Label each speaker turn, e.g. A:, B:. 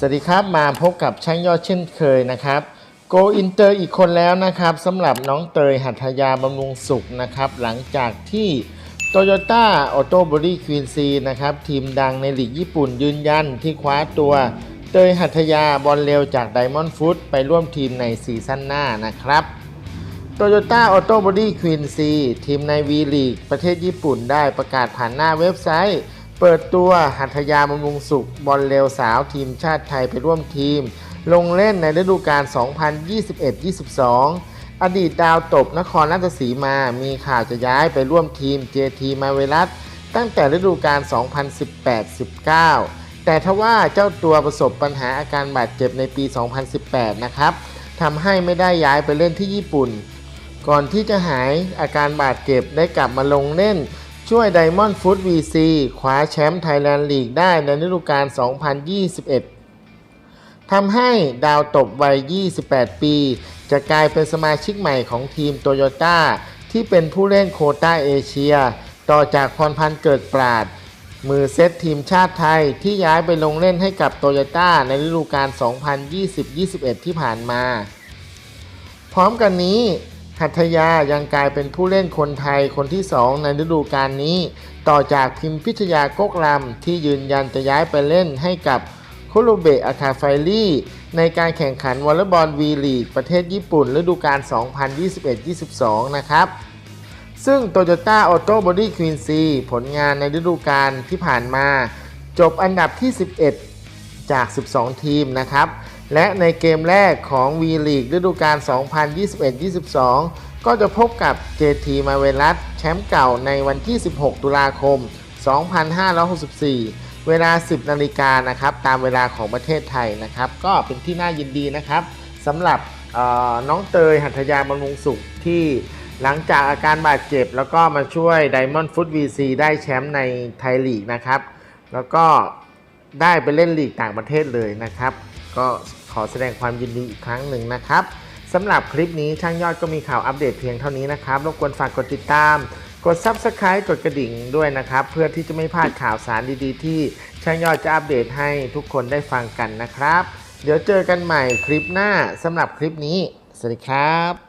A: สวัสดีครับมาพบกับช่างยอดเช่นเคยนะครับโกอินเตอร์อีกคนแล้วนะครับสำหรับน้องเตยหัทยาบำรุงสุขนะครับหลังจากที่ Toyota Auto Body Queen C นะครับทีมดังในลีกญี่ปุ่นยืนยันที่คว้าตัวเตยหัทยาบอลเร็วจาก Diamond Foot ไปร่วมทีมในซีซั่นหน้านะครับ Toyota Auto Body Queen C ทีมใน V League ประเทศญี่ปุ่นได้ประกาศผ่านหน้าเว็บไซต์ เปิดตัวหัตถยาบำรุงสุขบอลเร็วสาวทีมชาติไทยไปร่วมทีม ลงเล่นในฤดูกาล 2021-22 อดีตดาวตบนครราชสีมา มีข่าวจะย้ายไปร่วมทีม JT มาเวลัสตั้งแต่ฤดูกาล 2018-19 แต่ทว่าเจ้าตัวประสบปัญหาอาการบาดเจ็บในปี 2018 นะครับทำให้ไม่ได้ย้ายไปเล่นที่ญี่ปุ่น ก่อนที่จะหายอาการบาดเจ็บได้กลับมาลงเล่น ช่วย Diamond Foot VC คว้าแชมป์ไทยแลนด์ลีกได้ในฤดูกาล 2021 ทำให้ดาวตบวัย 28 ปี จะกลายเป็นสมาชิกใหม่ของทีมโตโยต้าที่เป็นผู้เล่นโคต้าเอเชีย ต่อจากพรพันธ์เกิดปราด มือเซตทีมชาติไทยที่ย้ายไปลงเล่นให้กับโตโยต้าในฤดูกาล 2020-21 ที่ผ่านมา พร้อมกันนี้ หัตถยายังกลายเป็นผู้เล่นคนไทยคนที่ 2 ในฤดูกาลนี้ ต่อจากพิมพิชยากกลำที่ยืนยันจะย้ายไปเล่นให้กับคุโรเบะอาคาไฟลี่ในการแข่งขันวอลเลย์บอลวีลีกประเทศญี่ปุ่นฤดูกาล 2021-22 นะครับ ซึ่ง Toyota Auto Body Queen C ผลงานในฤดูกาลที่ผ่านมา จบอันดับที่ 11 จาก 12 ทีมนะครับ และในเกมแรกของ V League ฤดูกาล 2021-22 ก็จะพบกับ JT มาเวลัสแชมป์เก่าในวันที่ 16 ตุลาคม 2564 เวลา 10 นาฬิกานะครับ ตามเวลาของประเทศไทยนะครับ ก็เป็นที่น่ายินดีนะครับสำหรับน้องเตยหัตยาบำรุงสุขที่หลังจากอาการบาดเจ็บ แล้วก็มาช่วย Diamond Foot VC ได้แชมป์ในไทยลีกนะครับ แล้วก็ได้ไปเล่นลีกต่างประเทศเลยนะครับ ก็ขอแสดงความยินดีอีกครั้งหนึ่งนะครับสำหรับคลิปนี้ช่างยอดก็มีข่าวอัปเดตเพียงเท่านี้นะครับรบกวนฝากกดติดตาม กด Subscribe กดกระดิ่งด้วยนะครับ เพื่อที่จะไม่พลาดข่าวสารดีๆ ที่ช่างยอดจะอัปเดตให้ทุกคนได้ฟังกันนะครับ เดี๋ยวเจอกันใหม่คลิปหน้าสำหรับคลิปนี้ สวัสดีครับ